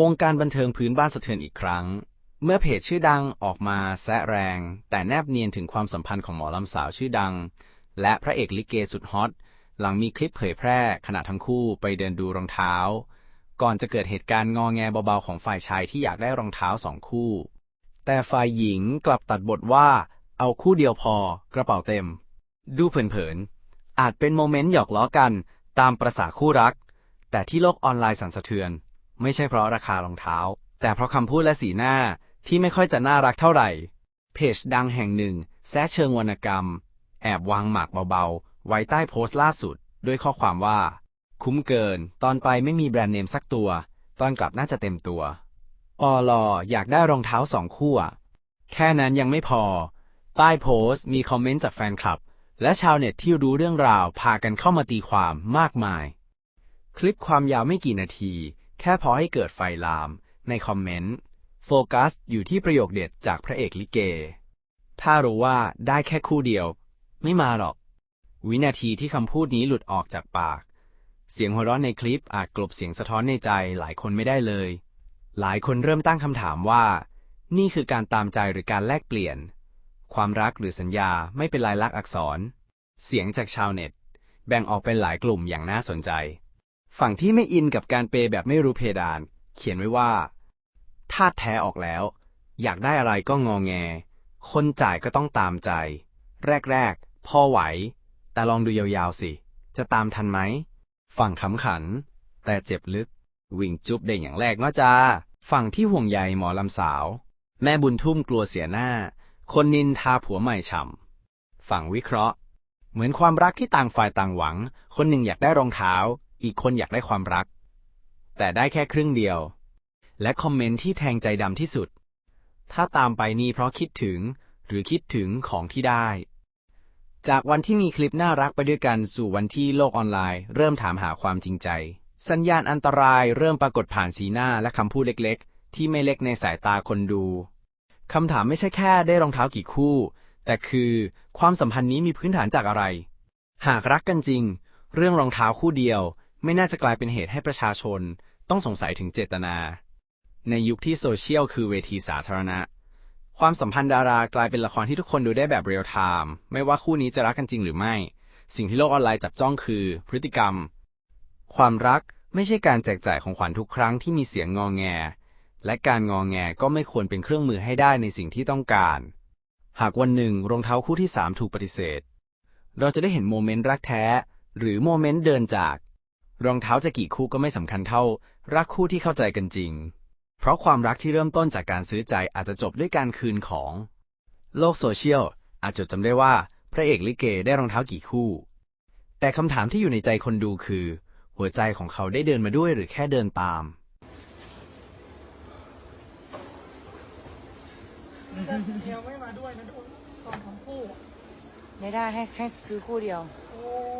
วงการบันเทิงพื้นบ้านสะเทือนอีกครั้ง เมื่อเพจชื่อดังออกมาแซะแรง แต่แนบเนียนถึงความสัมพันธ์ของหมอลำสาวชื่อดัง และพระเอกลิเกสุดฮอต หลังมีคลิปเผยแพร่ขณะทั้งคู่ไปเดินดูรองเท้า ก่อนจะเกิดเหตุการณ์งอแงเบาๆของฝ่ายชายที่อยากได้รองเท้าสองคู่ แต่ฝ่ายหญิงกลับตัดบทว่า เอาคู่เดียวพอกระเป๋าเต็ม ดูเผินๆอาจเป็นโมเมนต์หยอกล้อกัน ตามประษาคู่รัก แต่ที่โลกออนไลน์สั่นสะเทือน ไม่ใช่เพราะราคารองเท้า แต่เพราะคำพูดและสีหน้าที่ไม่ค่อยจะน่ารักเท่าไหร่ เพจดังแห่งหนึ่งแซะเชิงวรรณกรรม แอบวางหมากเบาๆ ไว้ใต้โพสต์ล่าสุด ด้วยข้อความว่า คุ้มเกิน ตอนไปไม่มีแบรนด์เนมสักตัว ตอนกลับน่าจะเต็มตัวอลออยากได้รองเท้าสองคู่แค่นั้นยังไม่พอ ใต้โพสต์มีคอมเมนต์จากแฟนคลับ และชาวเน็ตที่รู้เรื่องราวพากันเข้ามาตีความมากมาย คลิปความยาวไม่กี่นาที แค่พอให้เกิดไฟลาม ในคอมเมนต์ โฟกัสอยู่ที่ประโยคเด็ดจากพระเอกลิเก ถ้ารู้ว่าได้แค่คู่เดียว ไม่มาหรอก วินาทีที่คำพูดนี้หลุดออกจากปาก เสียงหัวเราะในคลิปอาจกลบเสียงสะท้อนในใจหลายคนไม่ได้เลย หลายคนเริ่มตั้งคำถามว่า นี่คือการตามใจหรือการแลกเปลี่ยน ความรักหรือสัญญาไม่เป็นลายลักษณ์อักษร เสียงจากชาวเน็ต แบ่งออกเป็นหลายกลุ่มอย่างน่าสนใจ ฝั่งที่ไม่อินกับการเปย์แบบไม่รู้เพดาน เขียนไว้ว่าทาดแท้ออกแล้ว อยากได้อะไรก็งอแง คนจ่ายก็ต้องตามใจ แรกๆ พ่อไหว แต่ลองดูยาวๆสิ จะตามทันไหม ฝั่งขำขัน แต่เจ็บลึก วิ่งจุ๊บได้อย่างแรกเนาะจ้า ฝั่งที่ห่วงใยหมอลำสาว แม่บุญทุ่มกลัวเสียหน้า คนนินทาผัวใหม่ฉ่ำฝั่งวิเคราะห์ เหมือนความรักที่ต่างฝ่ายต่างหวัง คนหนึ่งอยากได้รองเท้า อีกคนอยากได้ความรัก แต่ได้แค่ครึ่งเดียว และคอมเมนต์ที่แทงใจดำที่สุด ถ้าตามไปนี่เพราะคิดถึงหรือคิดถึงของที่ได้ จากวันที่มีคลิปน่ารักไปด้วยกันสู่วันที่โลกออนไลน์ เริ่มถามหาความจริงใจ สัญญาณอันตรายเริ่มปรากฏผ่านสีหน้าและคำพูดเล็กๆ ที่ไม่เล็กในสายตาคนดูคำถามไม่ใช่แค่ได้รองเท้ากี่คู่ แต่คือความสัมพันธ์นี้มีพื้นฐานจากอะไร หากรักกันจริง เรื่องรองเท้าคู่เดียว ไม่น่าจะกลายเป็นเหตุให้ประชาชนต้องสงสัยถึงเจตนา ในยุคที่โซเชียลคือเวทีสาธารณะ ความสัมพันธ์ดารากลายเป็นละครที่ทุกคนดูได้แบบเรียลไทม์ไม่ว่าคู่นี้จะรักกันจริงหรือไม่ สิ่งที่โลกออนไลน์จับจ้องคือ พฤติกรรม ความรักไม่ใช่การแจกจ่ายของขวัญทุกครั้งที่มีเสียงงองแง และการงองแงก็ไม่ควรเป็นเครื่องมือให้ได้ในสิ่งที่ต้องการ หากวันหนึ่งรองเท้าคู่ที่สามถูกปฏิเสธ เราจะได้เห็นโมเมนต์รักแท้ หรือโมเมนต์เดินจาก รองเท้าจะกี่คู่ก็ไม่สำคัญเท่า รักคู่ที่เข้าใจกันจริง เพราะความรักที่เริ่มต้นจากการซื้อใจอาจจะจบด้วยการคืนของ โลกโซเชียลอาจจดจำได้ว่าพระเอกลิเกได้รองเท้ากี่คู่ แต่คำถามที่อยู่ในใจคนดูคือ หัวใจของเขาได้เดินมาด้วยหรือแค่เดินตาม เดียวไม่มาด้วยนะทุกสองของคู่ ไม่ได้ให้ให้ซื้อคู่เดียวโอ้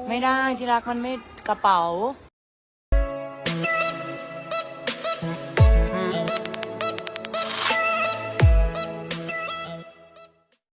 ไม่ได้ที่รักมันไม่กระเป๋า